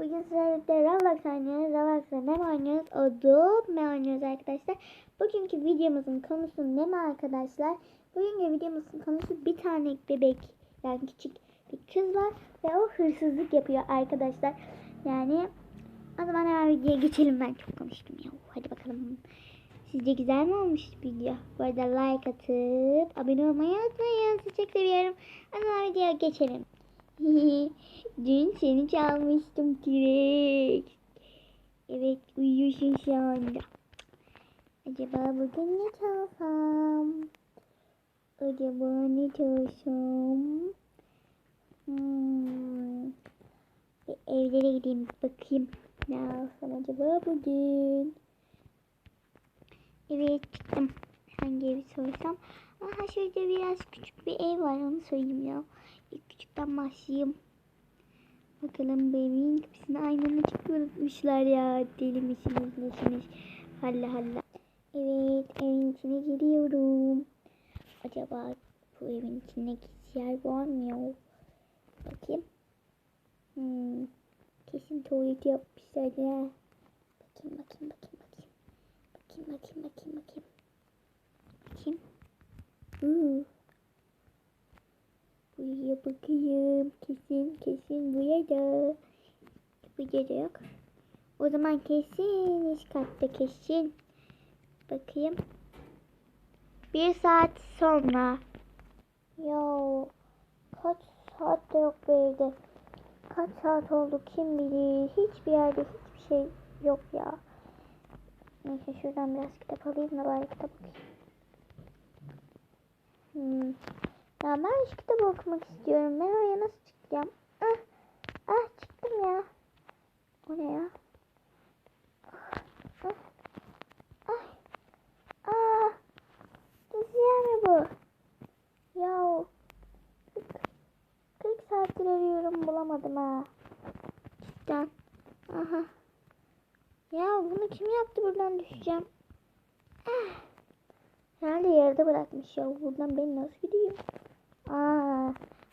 Bugün sizlerle Roblox oynuyoruz. Roblox'ta ne oynuyoruz? Adobe oynuyoruz arkadaşlar? Bugünkü videomuzun konusu ne mi arkadaşlar? Bugünkü videomuzun konusu bir tane bebek. Yani küçük bir kız var ve o hırsızlık yapıyor arkadaşlar. Yani o zaman hemen videoya geçelim. Ben çok konuştum ya. Hadi bakalım. Sizce güzel mi olmuş video? Bu arada like atıp abone olmayı unutmayın. Sizi çok seviyorum. O zaman videoya geçelim. Dün seni çalmıştım T-Rex. Evet uyuyorsun şu anda. Acaba bugün ne çalsam? Acaba ne çalsam? Hmm. Bir evlere gideyim bakayım. Ne alsam acaba bugün? Evet çıktım. Hangi evi sorsam? Aha şurada biraz küçük bir ev var onu söyleyeyim ya. İlk küçükten başlayayım. Bakalım bu evin kapısını aynen açık ya. Deli misiniz nesiniz? Halla halla. Evet evin içine giriyorum. Acaba bu evin içinde gizli yer var mı ya? Bakayım. Hmm. Kesin tuvalet yapmışlar ya. Bakayım bakayım bakayım bakayım. Bakayım bakayım bakayım bakayım. Bakayım. Uuu. Buraya bakayım. Kesin kesin buraya da. Buraya da yok. O zaman kesin üst katta kesin. Bakayım. Bir saat sonra. Ya kaç saat de yok bu evde. Kaç saat oldu kim bilir. Hiçbir yerde hiçbir şey yok ya. Neyse şuradan biraz kitap alayım da bari kitap okuyayım. Hmm. Ya ben şu kitabı okumak istiyorum. Ben oraya nasıl çıkacağım? Ah, ah çıktım ya. O ne ya? Ah, ah, ah, ah. Bu? Ya 40, 40 saattir arıyorum bulamadım ha. Cidden. Aha. Ya bunu kim yaptı buradan düşeceğim? Ah. Herhalde yerde bırakmış ya. Buradan ben nasıl gideyim?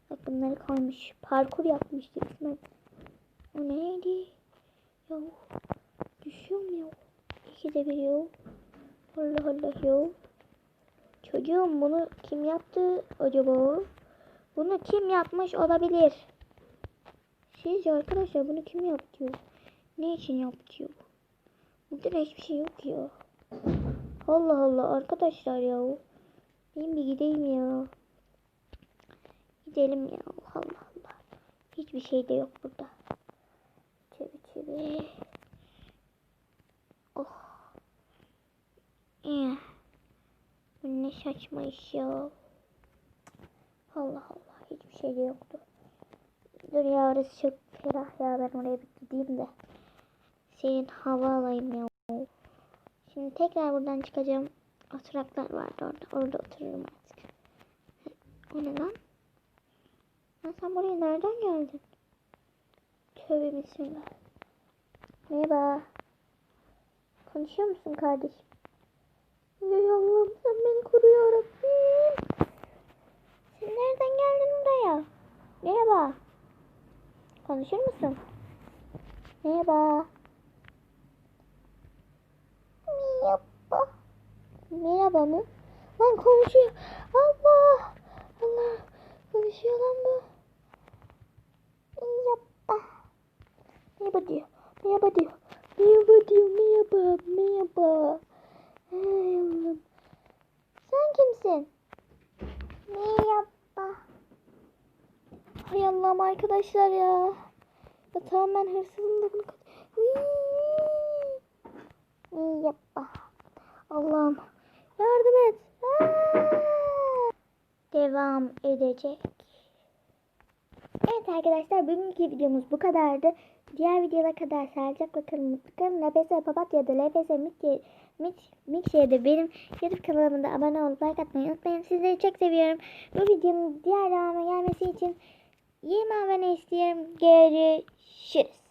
Bak bunları koymuş. Parkur yapmıştı resmen. O neydi? Ya düşüyorum ya. İki de bir ya. Allah Allah ya. Çocuğum bunu kim yaptı acaba? Bunu kim yapmış olabilir? Sizce arkadaşlar bunu kim yaptı? Ne için yaptı? Burada hiçbir şey yok ya. Allah Allah arkadaşlar ya. Ben bir gideyim ya. Gidelim ya. Allah Allah. Hiçbir şey de yok burada. Çevir çevir. Oh. Eh. Bu ne saçma iş ya. Allah Allah. Hiçbir şey de yoktu. Dur ya orası çok ferah ya. Ben oraya bir gideyim de. Senin hava alayım ya. Şimdi tekrar buradan çıkacağım. Oturaklar vardı orada. Orada otururum artık. O ne lan? Sen buraya nereden geldin? Tövbe bismillah. Merhaba. Konuşuyor musun kardeşim? Ey Allah'ım sen beni koru ya Rabbim. Sen nereden geldin buraya? Merhaba. Konuşur musun? Merhaba. Merhaba. Merhaba mı? Lan konuşuyor. Allah. Allah. Konuşuyor lan bu. Merhaba. Merhaba diyor. Merhaba diyor. Merhaba diyor. Merhaba. Merhaba. Hey Allah'ım. Sen kimsin? Merhaba. Hay Allah'ım arkadaşlar ya. Ya tamam ben hırsızım da bunu... Merhaba. Allah'ım yardım et. Devam edecek. Evet arkadaşlar bugünkü videomuz bu kadardı. Diğer videolara kadar sağlıcakla kalın mutlu kalın. LPS Papatya da LPS Mix'e benim YouTube kanalıma da abone olup like atmayı unutmayın. Sizleri çok seviyorum. Bu videonun diğer devamı gelmesi için 20 abone istiyorum. Görüşürüz.